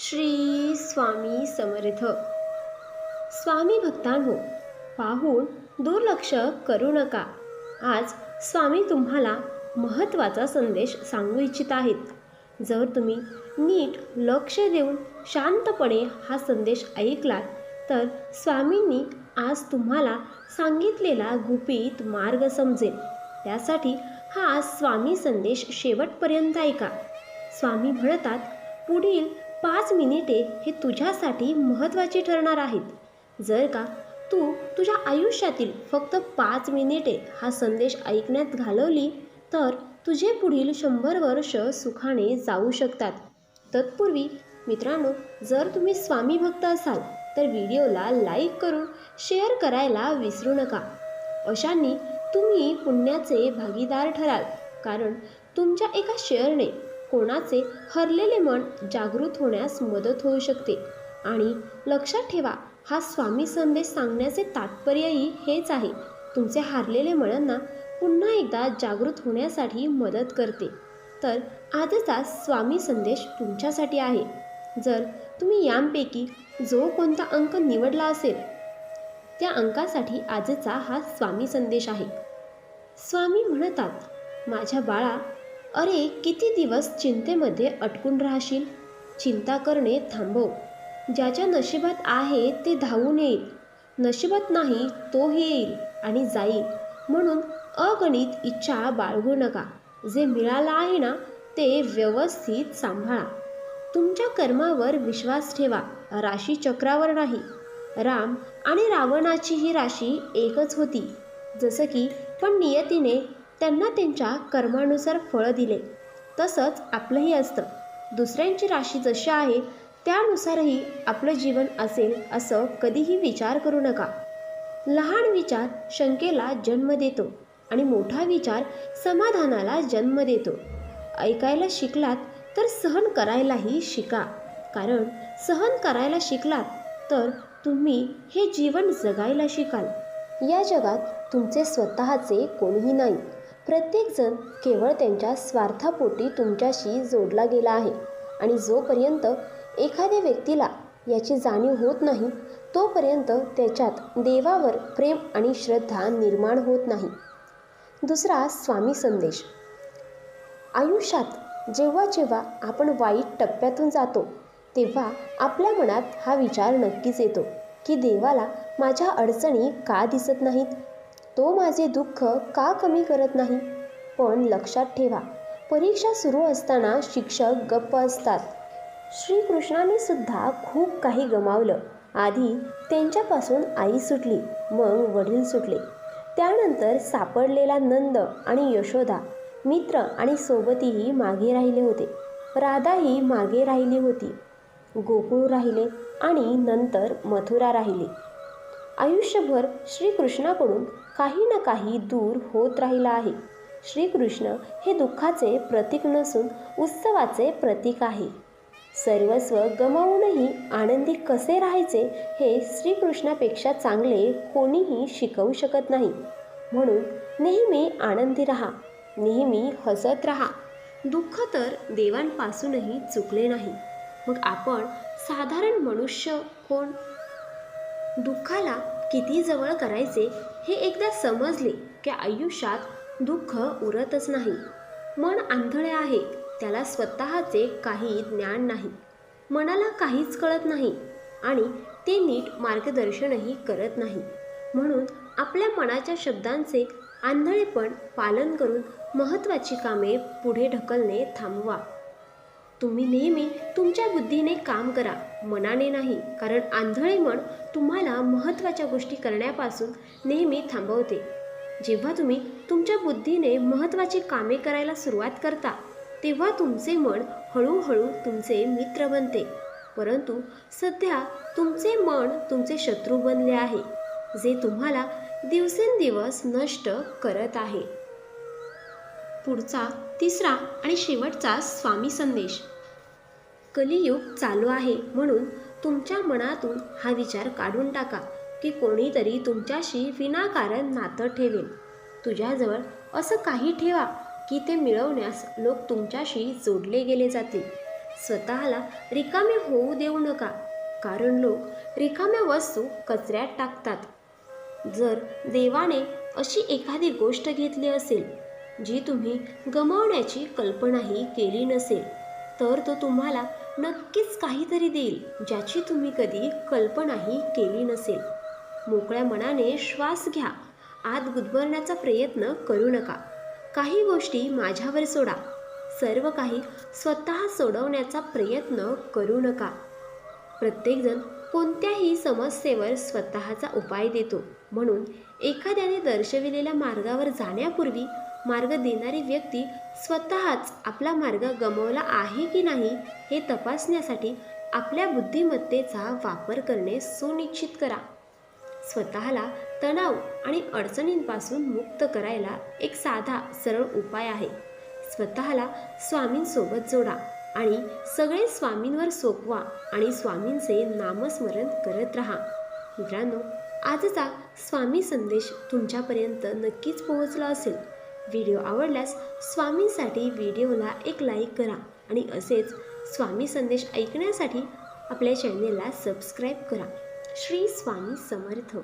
श्री स्वामी समर्थ. स्वामी भक्तांनो पाहून दुर्लक्ष करू नका. आज स्वामी तुम्हाला महत्त्वाचा संदेश सांगू इच्छित आहेत. जर तुम्ही नीट लक्ष देऊन शांतपणे हा संदेश ऐकलात तर स्वामींनी आज तुम्हाला सांगितलेला गुपित मार्ग समजेल. त्यासाठी हा स्वामी संदेश शेवटपर्यंत ऐका. स्वामी म्हणतात पुढील पाच मिनिटे हे तुझ्यासाठी महत्त्वाची ठरणार आहेत. जर का तू तुझ्या आयुष्यातील फक्त पाच मिनिटे हा संदेश ऐकण्यात घालवली तर तुझे पुढील शंभर वर्ष सुखाने जाऊ शकतात. तत्पूर्वी मित्रांनो जर तुम्ही स्वामी भक्त असाल तर व्हिडिओला लाईक करून शेअर करायला विसरू नका. अशांनी तुम्ही पुण्याचे भागीदार ठराल कारण तुमच्या एका शेअरने कोणाचे हरलेले मन जागृत होण्यास मदत होऊ शकते. आणि लक्षात ठेवा हा स्वामी संदेश सांगण्याचे तात्पर्यही हेच आहे. तुमचे हारलेले मनांना पुन्हा एकदा जागृत होण्यासाठी मदत करते. तर आजचा स्वामी संदेश तुमच्यासाठी आहे. जर तुम्ही यांपैकी जो कोणता अंक निवडला असेल त्या अंकासाठी आजचा हा स्वामी संदेश आहे. स्वामी म्हणतात माझ्या बाळा अरे किती दिवस चिंतेमध्ये अटकून राहशील? चिंता करणे थांबव. ज्याच्या नशिबात आहे ते धावून येईल. नशिबात नाही तोही येईल आणि जाईल. म्हणून अगणित इच्छा बाळगू नका. जे मिळालं आहे ना ते व्यवस्थित सांभाळा. तुमच्या कर्मावर विश्वास ठेवा. राशी चक्रावर नाही. राम आणि रावणाची ही राशी एकच होती. जसं की पण नियतीने त्यांना त्यांच्या कर्मानुसार फळं दिले. तसंच आपलंही असतं. दुसऱ्यांची राशी जशी आहे त्यानुसारही आपलं जीवन असेल असं कधीही विचार करू नका. लहान विचार शंकेला जन्म देतो आणि मोठा विचार समाधानाला जन्म देतो. ऐकायला शिकलात तर सहन करायलाही शिका. कारण सहन करायला शिकलात तर तुम्ही हे जीवन जगायला शिकाल. या जगात तुमचे स्वतःचे कोणीही नाही. प्रत्येकजण केवळ त्यांच्या स्वार्थापोटी तुमच्याशी जोडला गेला आहे. आणि जोपर्यंत एखाद्या व्यक्तीला याची जाणीव होत नाही तोपर्यंत त्याच्यात देवावर प्रेम आणि श्रद्धा निर्माण होत नाही. दुसरा स्वामी संदेश. आयुष्यात जेव्हा जेव्हा आपण वाईट टप्प्यातून जातो तेव्हा आपल्या मनात हा विचार नक्कीच येतो की देवाला माझ्या अडचणी का दिसत नाहीत? तो माझे दुःख का कमी करत नाही? पण लक्षात ठेवा परीक्षा सुरू असताना शिक्षक गप्प असतात. श्रीकृष्णाने सुद्धा खूप काही गमावलं. आधी त्यांच्यापासून आई सुटली मग वडील सुटले. त्यानंतर सापडलेला नंद आणि यशोदा मित्र आणि सोबतीही मागे राहिले होते. राधाही मागे राहिली होती. गोकुळ राहिले आणि नंतर मथुरा राहिली. आयुष्यभर श्रीकृष्णाकडून काही ना काही दूर होत राहिला आहे. श्रीकृष्ण हे दुःखाचे प्रतीक नसून उत्सवाचे प्रतीक आहे. सर्वस्व गमावूनही आनंदी कसे राहायचे हे श्रीकृष्णापेक्षा चांगले कोणीही शिकवू शकत नाही. म्हणून नेहमी आनंदी राहा नेहमी हसत राहा. दुःख तर देवांपासूनही चुकले नाही. मग आपण साधारण मनुष्य कोण? दुःखाला किती जवळ करायचे हे एकदा समजले की आयुष्यात दुःख उरतच नाही. मन आंधळे आहे त्याला स्वतःचे काही ज्ञान नाही. मनाला काहीच कळत नाही आणि ते नीट मार्गदर्शनही करत नाही. म्हणून आपल्या मनाच्या शब्दांचे आंधळेपण पालन करून महत्त्वाची कामे पुढे ढकलणे थांबवा. तुम्ही नेहमी तुमच्या बुद्धीने काम करा मनाने नाही कारण आंधळे मन तुम्हाला महत्त्वाच्या गोष्टी करण्यापासून नेहमी थांबवते. जेव्हा तुम्ही तुमच्या बुद्धीने महत्त्वाची कामे करायला सुरुवात करता तेव्हा तुमचे मन हळूहळू तुमचे मित्र बनते. परंतु सध्या तुमचे मन तुमचे शत्रू बनले आहे जे तुम्हाला दिवसेंदिवस नष्ट करत आहे. पुढचा तिसरा आणि शेवटचा स्वामी संदेश. कलियुग चालू आहे म्हणून तुमच्या मनातून हा विचार काढून टाका की कोणीतरी तुमच्याशी विनाकारण नातं ठेवेल. तुझ्याजवळ असं काही ठेवा की ते मिळवण्यास लोक तुमच्याशी जोडले गेले जातील. स्वतःला रिकामे होऊ देऊ नका कारण लोक रिकाम्या वस्तू कचऱ्यात टाकतात. जर देवाने अशी एखादी गोष्ट घेतली असेल जी तुम्ही गमावण्याची कल्पनाही केली नसेल तर तो तुम्हाला नक्कीच काहीतरी देईल ज्याची तुम्ही कधी कल्पनाही केली नसेल. मोकळ्या मनाने श्वास घ्या. आत गुदमरण्याचा प्रयत्न करू नका. काही गोष्टी माझ्यावर सोडा. सर्व काही स्वतः सोडवण्याचा प्रयत्न करू नका. प्रत्येकजण कोणत्याही समस्येवर स्वतःचा उपाय देतो. म्हणून एखाद्याने दर्शविलेल्या मार्गावर जाण्यापूर्वी मार्ग देणारी व्यक्ती स्वतःच आपला मार्ग गमवला आहे की नाही हे तपासण्यासाठी आपल्या बुद्धिमत्तेचा वापर करणे सुनिश्चित करा. स्वतःला तणाव आणि अडचणींपासून मुक्त करायला एक साधा सरळ उपाय आहे. स्वतःला स्वामींसोबत जोडा आणि सगळे स्वामींवर सोपवा आणि स्वामींचे नामस्मरण करत राहा. मित्रांनो आजचा स्वामी संदेश तुमच्यापर्यंत नक्कीच पोहोचला असेल. व्हिडिओ आवडल्यास स्वामींसाठी व्हिडिओला एक लाईक करा आणि असेच स्वामी संदेश ऐकण्यासाठी आपल्या चॅनेलला सबस्क्राईब करा. श्री स्वामी समर्थ.